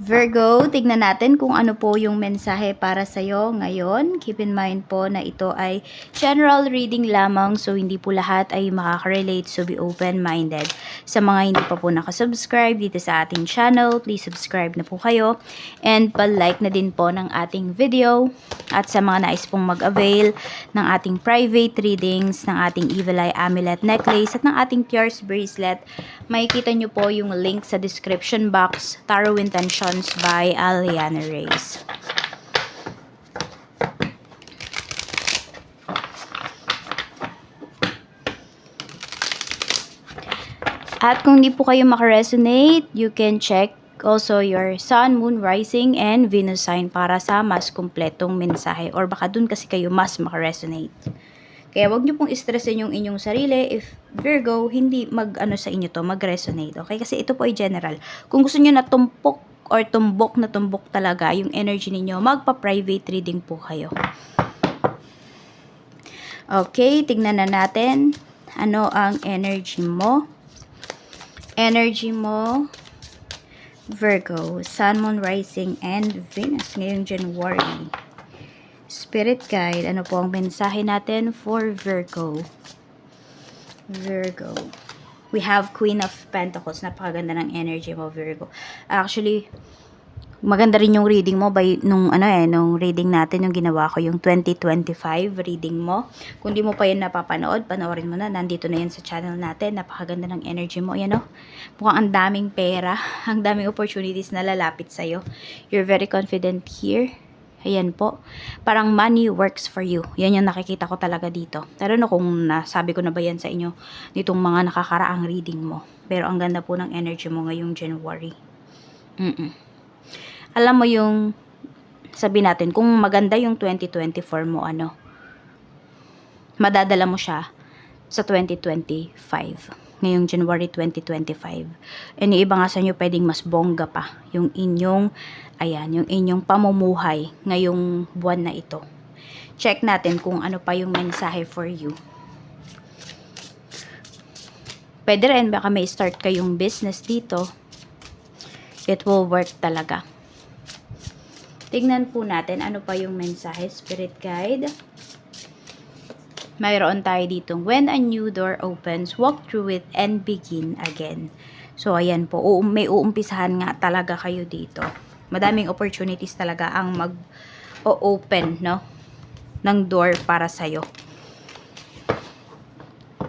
Virgo, tignan natin kung ano po yung mensahe para sa'yo ngayon. Keep in mind po na ito ay general reading lamang so hindi po lahat ay makaka-relate so be open-minded. Sa mga hindi pa po nakasubscribe dito sa ating channel, please subscribe na po kayo and pa-like na din po ng ating video. At sa mga nais pong mag-avail ng ating private readings, ng ating Evil Eye Amulet Necklace at ng ating Tears Bracelet, makikita nyo po yung link sa description box, Tarot Intentions by Aliana Reyes. At kung di po kayo makaresonate, you can check also your sun, moon, rising, and Venus sign para sa mas kumpletong mensahe. Or baka dun kasi kayo mas makaresonate. Kaya wag niyo pong stressin yung inyong sarili if Virgo hindi mag ano sa inyo to, mag-resonate. Okay? Kasi ito po ay general. Kung gusto niyo na tumpok or tumbok na tumbok talaga yung energy ninyo, magpa-private reading po kayo. Okay, tignan na natin ano ang energy mo. Energy mo, Virgo, Sun, Moon, Rising, and Venus ngayong January. Spirit Guide, ano po ang mensahe natin for Virgo? Virgo. We have Queen of Pentacles. Napakaganda ng energy mo, Virgo. Actually, maganda rin yung reading mo by nung ano eh, nung reading natin yung ginawa ko yung 2025 reading mo. Kung di mo pa yan napapanood, panoorin mo na. Nandito na yan sa channel natin. Napakaganda ng energy mo. Yan oh. Mukhang ang daming pera, ang daming opportunities na lalapit sa'yo. You're very confident here. Ayan po. Parang money works for you. Yan yung nakikita ko talaga dito. Pero no kung nasabi ko na ba yan sa inyo nitong mga nakakaraang reading mo. Pero ang ganda po ng energy mo ngayong January. Mm-mm. Alam mo yung sabi natin, kung maganda yung 2024 mo, ano, madadala mo siya sa 2025. Ngayong January 2025. And yung iba nga sa inyo, pwedeng mas bongga pa yung inyong, ayan, yung inyong pamumuhay ngayong buwan na ito. Check natin kung ano pa yung mensahe for you. Pwede rin, baka may start kayong business dito. It will work talaga. Tignan po natin ano pa yung mensahe, Spirit Guide. Mayroon tayo dito, when a new door opens, walk through it and begin again. So, ayan po, may uumpisahan nga talaga kayo dito. Madaming opportunities talaga ang mag-open, no? ng door para sa'yo.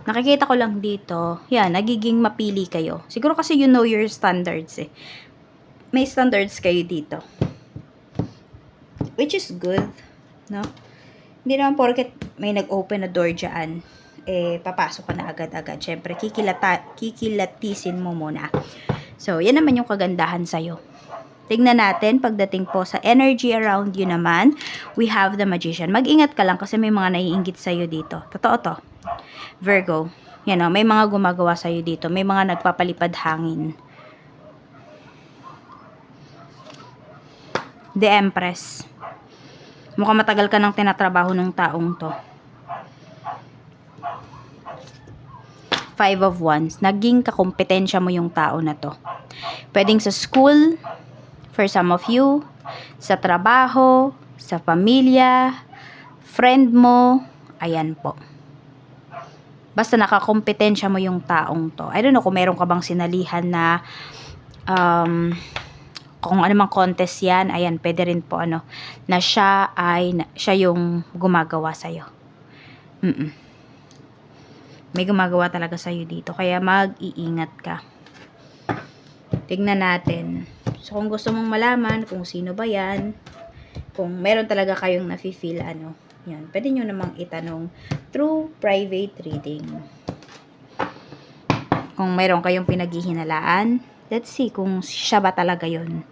Nakikita ko lang dito, yan, nagiging mapili kayo. Siguro kasi you know your standards eh. May standards kayo dito. Which is good, no? Hindi naman porket may nag-open na door dyan, eh, papasok ka na agad-agad. Siyempre, kikilata, kikilatisin mo muna. So, yan naman yung kagandahan sa'yo. Tignan natin, pagdating po sa energy around you naman, we have the magician. Mag-ingat ka lang kasi may mga naiingit sa'yo dito. Totoo to. Virgo. Yan o, may mga gumagawa sa'yo dito. May mga nagpapalipad hangin. The Empress. Mukhang matagal ka nang tinatrabaho ng taong to. Five of Wands. Naging kakompetensya mo yung tao na to. Pwedeng sa school, for some of you, sa trabaho, sa pamilya, friend mo, ayan po. Basta nakakompetensya mo yung taong to. I don't know kung meron ka bang sinalihan na um, kung ano mang contest yan, ayan, pwede rin po ano, na siya ay, na, siya yung gumagawa sa'yo. Mm May gumagawa talaga sa'yo dito, kaya mag-iingat ka. Tignan natin. So, kung gusto mong malaman kung sino ba yan, kung meron talaga kayong nafe-feel, ano, yan, pwede nyo namang itanong through private reading. Kung meron kayong pinaghihinalaan, let's see kung siya ba talaga yon.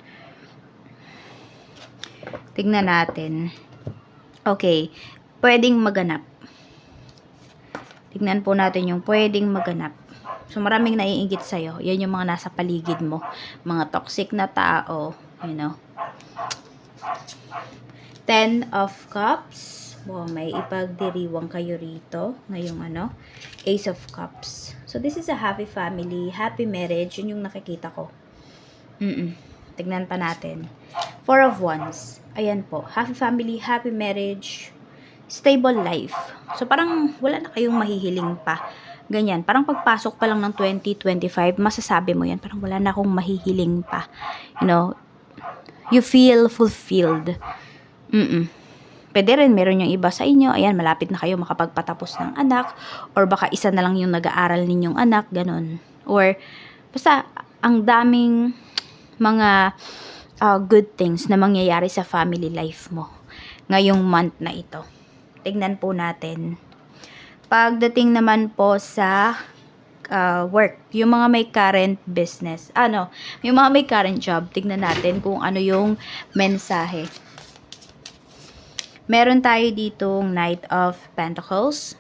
Tignan natin. Okay, pwedeng maganap. Tignan po natin yung pwedeng maganap. So, maraming naiingit sa'yo. Yan yung mga nasa paligid mo. Mga toxic na tao. You know. Ten of Cups. Wow, may ipagdiriwang kayo rito. Ngayong ano. Ace of Cups. So, this is a happy family. Happy marriage. Yun yung nakikita ko. Mm-mm. tignan pa natin. Four of Wands. Ayan po. Happy family, happy marriage, stable life. So, parang wala na kayong mahihiling pa. Ganyan. Parang pagpasok pa lang ng 2025, masasabi mo yan. Parang wala na akong mahihiling pa. You know, you feel fulfilled. Mm-mm. Pwede rin, meron yung iba sa inyo, ayan, malapit na kayo makapagpatapos ng anak, or baka isa na lang yung nag-aaral ninyong anak, ganun. Or, basta, ang daming mga uh, good things na mangyayari sa family life mo ngayong month na ito. Tignan po natin. Pagdating naman po sa uh, work, yung mga may current business, ano, yung mga may current job, tignan natin kung ano yung mensahe. Meron tayo ditong Knight of Pentacles.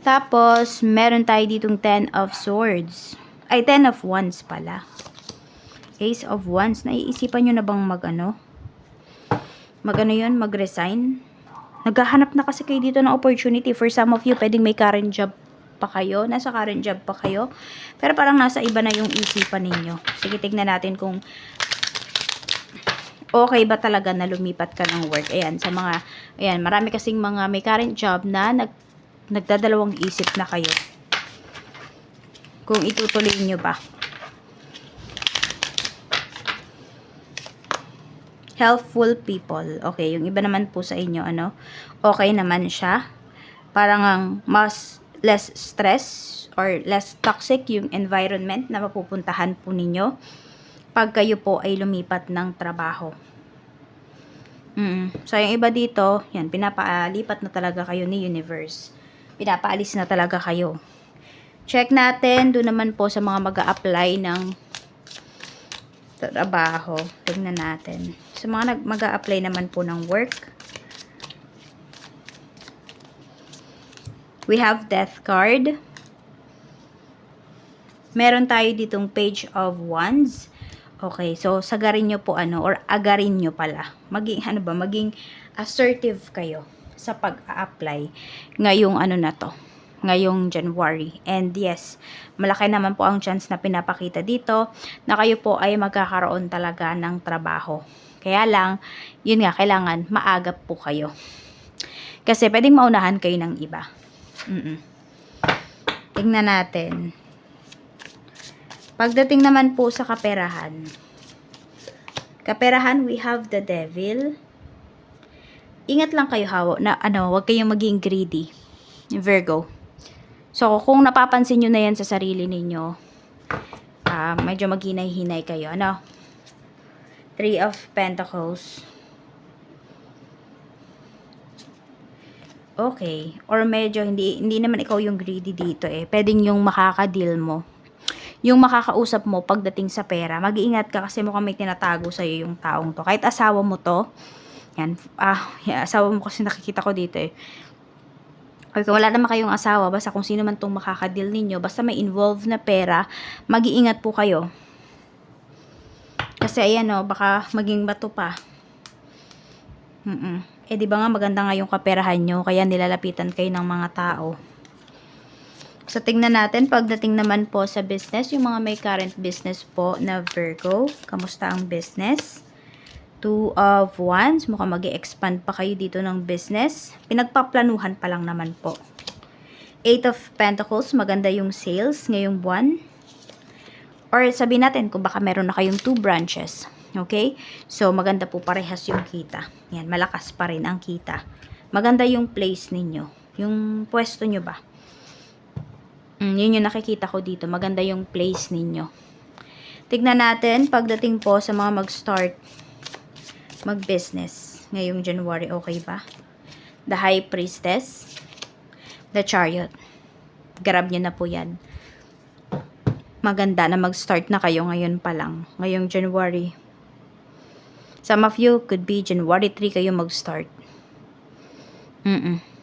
Tapos, meron tayo ditong Ten of Swords. Ay, Ten of Wands pala. Ace of Wands. Naiisipan nyo na bang mag ano? Mag ano yun? Mag-resign? Naghahanap na kasi kayo dito ng opportunity. For some of you, pwedeng may current job pa kayo. Nasa current job pa kayo. Pero parang nasa iba na yung isipan ninyo. Sige, tignan natin kung okay ba talaga na lumipat ka ng work. Ayan, sa mga, ayan, marami kasing mga may current job na nag, nagdadalawang isip na kayo. Kung itutuloy nyo ba. Helpful people. Okay, yung iba naman po sa inyo, ano, okay naman siya. Parang ang mas less stress or less toxic yung environment na mapupuntahan po ninyo pag kayo po ay lumipat ng trabaho. Mm. So, yung iba dito, yan, pinapalipat na talaga kayo ni universe. Pinapaalis na talaga kayo. Check natin, doon naman po sa mga mag apply ng trabaho. Tingnan natin. Sa mga mag apply naman po ng work. We have death card. Meron tayo ditong page of wands. Okay, so sagarin nyo po ano, or agarin nyo pala. Maging, ano ba, maging assertive kayo sa pag-a-apply ngayong ano na to, ngayong January. And yes, malaki naman po ang chance na pinapakita dito na kayo po ay magkakaroon talaga ng trabaho. Kaya lang, yun nga, kailangan maagap po kayo. Kasi pwedeng maunahan kayo ng iba. Mm-mm. Tingnan natin. Pagdating naman po sa kaperahan. Kaperahan, we have the devil. Ingat lang kayo hawo na ano, wag kayong maging greedy. Virgo. So, kung napapansin nyo na yan sa sarili ninyo, uh, medyo maghinay-hinay kayo. Ano? Three of Pentacles. Okay. Or medyo hindi, hindi naman ikaw yung greedy dito eh. Pwedeng yung makaka-deal mo. Yung makakausap mo pagdating sa pera. Mag-iingat ka kasi mukhang may tinatago sa'yo yung taong to. Kahit asawa mo to. Yan. Ah, yan, asawa mo kasi nakikita ko dito eh. Or wala naman kayong asawa, basta kung sino man tong makaka-deal ninyo, basta may involved na pera, mag-iingat po kayo. Kasi ayan o, baka maging bato pa. Mm-mm. Eh di ba nga maganda nga yung kaperahan nyo, kaya nilalapitan kayo ng mga tao. So tingnan natin, pagdating naman po sa business, yung mga may current business po na Virgo, kamusta ang business? Two of Wands, mukhang mag expand pa kayo dito ng business. Pinagpaplanuhan pa lang naman po. Eight of Pentacles, maganda yung sales ngayong buwan. Or sabihin natin kung baka meron na kayong two branches. Okay? So, maganda po parehas yung kita. Yan, malakas pa rin ang kita. Maganda yung place ninyo. Yung pwesto nyo ba? Mm, yun yung nakikita ko dito. Maganda yung place ninyo. Tignan natin, pagdating po sa mga mag-start mag-business ngayong January, okay ba? The High Priestess, The Chariot. Grab nyo na po yan. Maganda na mag-start na kayo ngayon pa lang. Ngayong January. Some of you could be January 3 kayo mag-start. Mm-mm.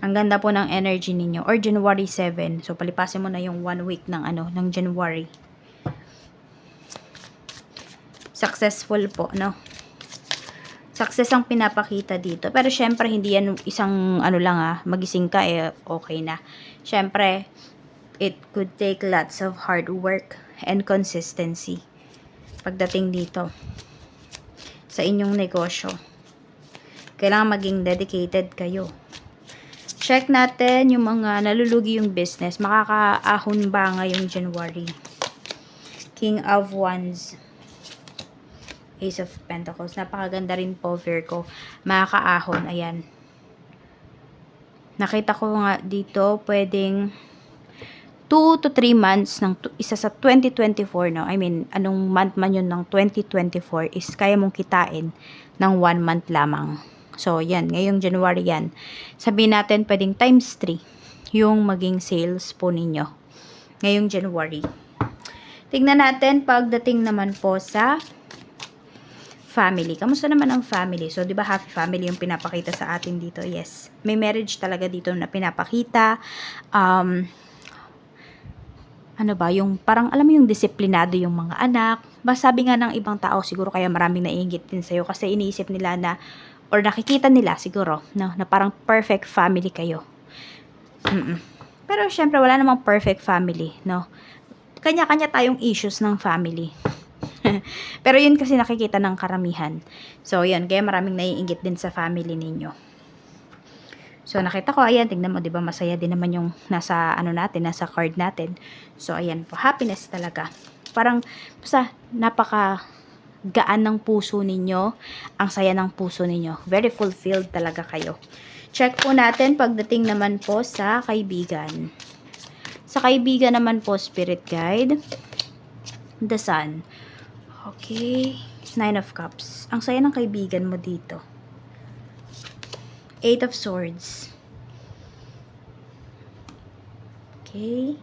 Ang ganda po ng energy ninyo. Or January 7. So, palipasin mo na yung one week ng ano, ng January. Successful po, no? Success ang pinapakita dito. Pero, syempre, hindi yan isang, ano lang ah, magising ka, eh, okay na. Syempre, it could take lots of hard work and consistency. pagdating dito sa inyong negosyo. Kailangan maging dedicated kayo. Check natin yung mga nalulugi yung business. Makakaahon ba ngayong January? King of Wands. Ace of Pentacles. Napakaganda rin po, Virgo. Makakaahon. Ayan. Nakita ko nga dito, pwedeng 2 to 3 months ng isa sa 2024, no? I mean, anong month man yun ng 2024 is kaya mong kitain ng 1 month lamang. So, yan. Ngayong January yan. Sabihin natin, pwedeng times 3 yung maging sales po ninyo. Ngayong January. Tingnan natin pagdating naman po sa family. Kamusta naman ang family? So, di ba happy family yung pinapakita sa atin dito? Yes. May marriage talaga dito na pinapakita. Um, ano ba, yung parang alam mo yung disiplinado yung mga anak. Ba sabi nga ng ibang tao, siguro kaya maraming naiingit din sa'yo kasi iniisip nila na, or nakikita nila siguro, no, na parang perfect family kayo. Mm-mm. Pero syempre, wala namang perfect family, no. Kanya-kanya tayong issues ng family. Pero yun kasi nakikita ng karamihan. So, yun. Kaya maraming naiingit din sa family ninyo. So, nakita ko, ayan, tingnan mo, di ba, masaya din naman yung nasa, ano natin, nasa card natin. So, ayan po, happiness talaga. Parang, basta, napaka gaan ng puso ninyo, ang saya ng puso ninyo. Very fulfilled talaga kayo. Check po natin pagdating naman po sa kaibigan. Sa kaibigan naman po, spirit guide, the sun. Okay, nine of cups. Ang saya ng kaibigan mo dito. Eight of Swords. Okay.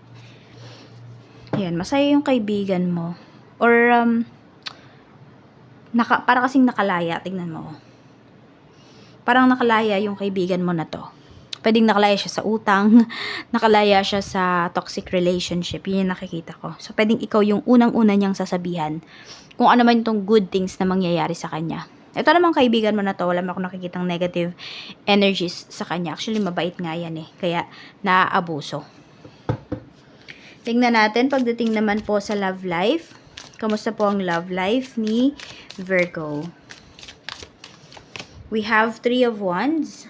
Ayan, masaya yung kaibigan mo. Or, um, naka, para kasing nakalaya, tingnan mo. Parang nakalaya yung kaibigan mo na to. Pwedeng nakalaya siya sa utang, nakalaya siya sa toxic relationship. Yun yung nakikita ko. So, pwedeng ikaw yung unang-una niyang sasabihan kung ano man itong good things na mangyayari sa kanya. Ito namang kaibigan mo na to, wala mo akong nakikitang negative energies sa kanya. Actually, mabait nga yan eh. Kaya, naaabuso. Tingnan natin, pagdating naman po sa love life. Kamusta po ang love life ni Virgo? We have three of wands.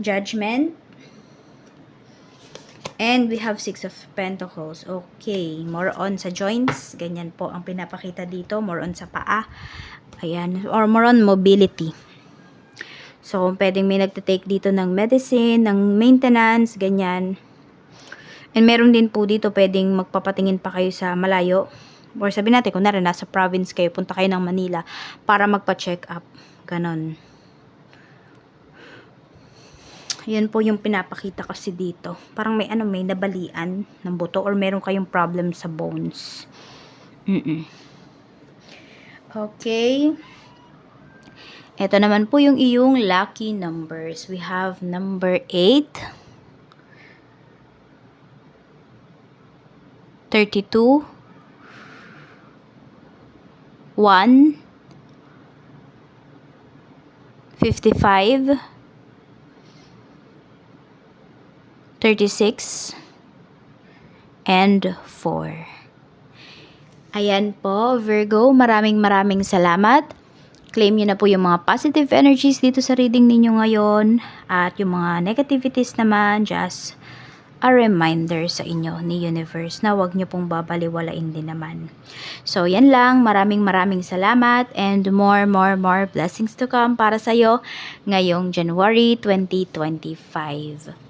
Judgment. And we have six of pentacles. Okay, more on sa joints. Ganyan po ang pinapakita dito. More on sa paa. Ayan. Or more on mobility. So, pwedeng may nagtitake dito ng medicine, ng maintenance, ganyan. And meron din po dito pwedeng magpapatingin pa kayo sa malayo. Or sabi natin, kung narin nasa province kayo, punta kayo ng Manila para magpa-check up. Ganon. Yan po yung pinapakita kasi dito. Parang may ano, may nabalian ng buto or meron kayong problem sa bones. Mm-mm. Okay. Ito naman po yung iyong lucky numbers. We have number 8, 32, 1, 55, 36, and 4. Ayan po, Virgo, maraming maraming salamat. Claim nyo na po yung mga positive energies dito sa reading ninyo ngayon. At yung mga negativities naman, just a reminder sa inyo ni universe na wag nyo pong babaliwalain din naman. So, yan lang. Maraming maraming salamat and more, more, more blessings to come para sa'yo ngayong January 2025.